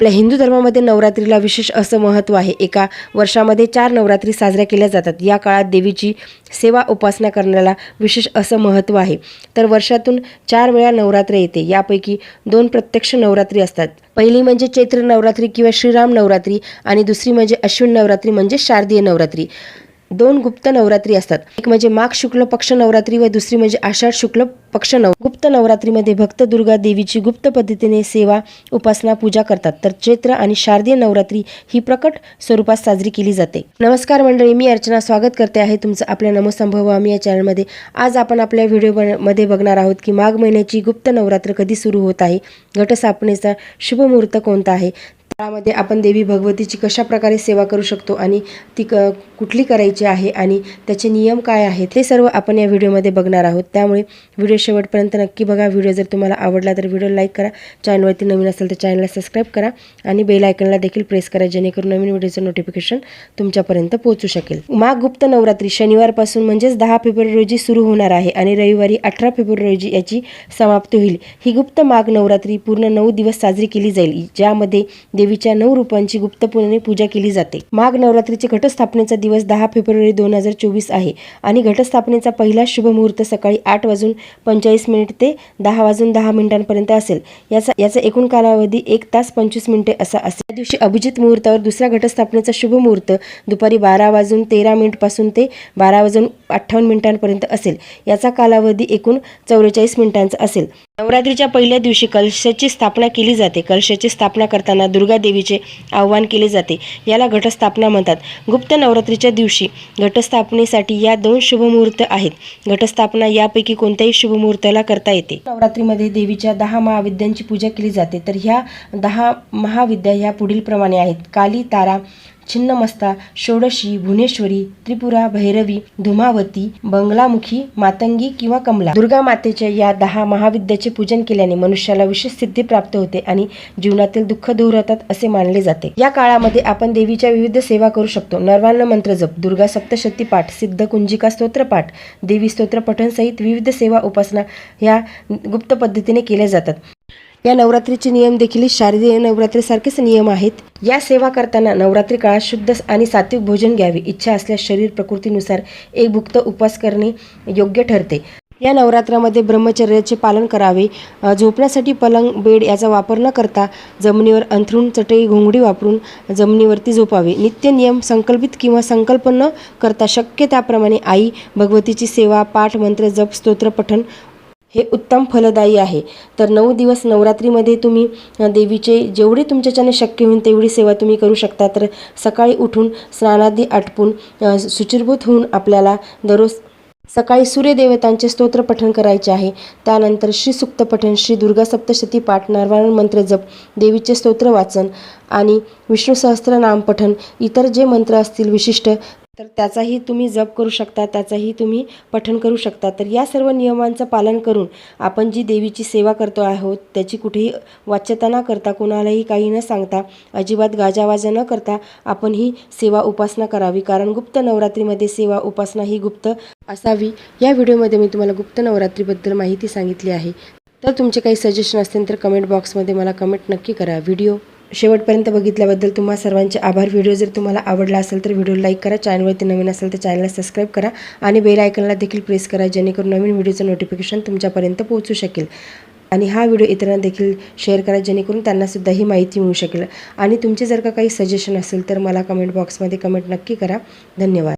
आपल्या हिंदू धर्मामध्ये नवरात्रीला विशेष असं महत्त्व आहे. एका वर्षामध्ये चार नवरात्री साजऱ्या केल्या जातात. या काळात देवीची सेवा उपासना करण्याला विशेष असं महत्त्व आहे. तर वर्षातून चार वेळा नवरात्र येते. यापैकी दोन प्रत्यक्ष नवरात्री असतात. पहिली म्हणजे चैत्र नवरात्री किंवा श्रीराम नवरात्री आणि दुसरी म्हणजे अश्विन नवरात्री म्हणजे शारदीय नवरात्री. दोन गुप्त नवरात्री असतात. एक म्हणजे माघ शुक्ल पक्ष नवरात्री व दुसरी म्हणजे आषाढ शुक्ल पक्ष नव गुप्त नवरात्रीमध्ये भक्त दुर्गा देवीची गुप्त पद्धतीने सेवा उपासना पूजा करतात. तर चैत्र आणि शारदीय नवरात्री ही प्रकट स्वरूपात साजरी केली जाते. नमस्कार मंडळी मी अर्चना स्वागत करते आहे तुमचं आपल्या नमोसंभव आम्ही या चॅनलमध्ये. आज आपण आपल्या व्हिडिओमध्ये बघणार आहोत की माघ महिन्याची गुप्त नवरात्र कधी सुरू होत आहे? घटस्थापनेचा शुभ मुहूर्त कोणता आहे? काळामध्ये आपण देवी भगवतीची कशा प्रकारे सेवा करू शकतो आणि ती क कुठली करायची आहे आणि त्याचे नियम काय आहेत ते सर्व आपण या व्हिडिओमध्ये बघणार आहोत. त्यामुळे व्हिडिओ शेवटपर्यंत नक्की बघा. व्हिडिओ जर तुम्हाला आवडला तर व्हिडिओ लाईक करा. चॅनलवरती नवीन असेल तर चॅनलला सबस्क्राईब करा आणि बेल आयकनला देखील प्रेस करा जेणेकरून नवीन व्हिडिओचं नोटिफिकेशन तुमच्यापर्यंत पोहोचू शकेल. माघ गुप्त नवरात्री शनिवारपासून म्हणजेच दहा फेब्रुवारी रोजी सुरू होणार आहे आणि रविवारी अठरा फेब्रुवारी रोजी याची समाप्ती होईल. ही गुप्त माघ नवरात्री पूर्ण नऊ दिवस साजरी केली जाईल. ज्यामध्ये देवी देवीच्या नऊ रूपांची गुप्तपणे पूजा केली जाते. माघ नवरात्रीचे घटस्थापनेचा दिवस दहा फेब्रुवारी दोन हजार चोवीस आहे आणि घटस्थापनेचा पहिला शुभ मुहूर्त सकाळी आठ वाजून पंचेचाळीस मिनिट ते दहा वाजून दहा मिनिटांपर्यंत असेल. याचा याचा एकूण कालावधी एक तास पंचवीस मिनिटे असा असेल. त्या दिवशी अभिजित मुहूर्तावर दुसऱ्या घटस्थापनेचा शुभ मुहूर्त दुपारी बारा वाजून तेरा मिनिटपासून ते बारा वाजून अठ्ठावन्न मिनिटांपर्यंत असेल. याचा कालावधी एकूण चौवेचाळीस मिनिटांचा असेल. नवरात्रीच्या पहिल्या दिवशी कलशाची स्थापना केली जाते. कलशाची स्थापना करताना दुर्गा देवीचे आव्हान केले जाते. याला घटस्थापना म्हणतात. गुप्त नवरात्रीच्या दिवशी घटस्थापनेसाठी या दोन शुभमुहूर्त आहेत. घटस्थापना यापैकी कोणत्याही शुभमुहूर्ताला करता येते. नवरात्रीमध्ये देवीच्या दहा महाविद्यांची पूजा केली जाते. तर ह्या दहा महाविद्या ह्या पुढील प्रमाणे आहेत. काली तारा छिन्नमस्ता षोडशी भुवनेश्वरी त्रिपुरा भैरवी धुमावती बंगलामुखी मातंगी किंवा कमला. दुर्गा मातेच्या या दहा महाविद्याचे पूजन केल्याने मनुष्याला विशेष सिद्धी प्राप्त होते आणि जीवनातील दुःख दूर होतात असे मानले जाते. या काळामध्ये आपण देवीच्या विविध सेवा करू शकतो. नर्वान्न मंत्र जप दुर्गा सप्तशती पाठ सिद्ध कुंजिका स्तोत्र पाठ देवी स्तोत्र पठण सहित विविध सेवा उपासना ह्या गुप्त पद्धतीने केल्या जातात. या नवरात्रीचे नियम देखील शारदीय नवरात्रीसारखेच नियम आहेत. या सेवा करताना नवरात्री काळात शुद्ध आणि सात्विक भोजन घ्यावे इच्छा असल्यास शरीर प्रकृतीनुसार एक भुक्त उपवास करणे योग्य ठरते. या नवरात्रामध्ये ब्रह्मचर्याचे पालन करावे. झोपण्यासाठी पलंग बेड याचा वापर न करता जमिनीवर अंथरूण चटई घोंगडी वापरून जमिनीवरती झोपावे. नित्य नियम संकल्पित किंवा संकल्प न करता शक्य त्याप्रमाणे आई भगवतीची सेवा पाठ मंत्र जप स्तोत्र पठण हे उत्तम फलदायी आहे. तर नऊ दिवस नवरात्रीमध्ये तुम्ही देवीचे जेवढे तुमच्याच्याने शक्य होईल तेवढी सेवा तुम्ही करू शकता. तर सकाळी उठून स्नानादी आटपून सुचिरभूत होऊन आपल्याला दररोज सकाळी सूर्यदेवतांचे स्तोत्र पठण करायचे आहे. त्यानंतर श्री सुक्त पठण श्री दुर्गा सप्तशती पाठ नारायण मंत्र जप देवीचे स्तोत्र वाचन आणि विष्णू सहस्त्रनाम पठण इतर जे मंत्र असतील विशिष्ट तर त्याचाही तुम्ही जप करू शकता त्याचाही तुम्ही पठण करू शकता. तर या सर्व नियमांचं पालन करून आपण जी देवीची सेवा करतो आहोत त्याची कुठेही वाच्यता न करता कोणालाही काही न सांगता अजिबात गाजावाजा न करता आपण ही सेवा उपासना करावी. कारण गुप्त नवरात्रीमध्ये सेवा उपासना ही गुप्त असावी. या व्हिडिओमध्ये मी तुम्हाला गुप्त नवरात्रीबद्दल माहिती सांगितली आहे. तर तुमचे काही सजेशन असतील तर कमेंट बॉक्समध्ये मला कमेंट नक्की करा. व्हिडिओ शेवटपर्यंत बघितल्याबद्दल तुम्हा सर्वांचे आभार. व्हिडिओ जर तुम्हाला आवडला असेल तर व्हिडिओ लाईक करा. चॅनलवरती नवीन असेल तर चॅनलला सबस्क्राईब करा आणि बेल आयकनला देखील प्रेस करा जेणेकरून नवीन व्हिडिओचं नोटिफिकेशन तुमच्यापर्यंत पोहोचू शकेल. आणि हा व्हिडिओ इतरांना देखील शेअर करा जेणेकरून त्यांनासुद्धा ही माहिती मिळू शकेल. आणि तुमचे जर का काही सजेशन असेल तर मला कमेंट बॉक्समध्ये कमेंट नक्की करा. धन्यवाद.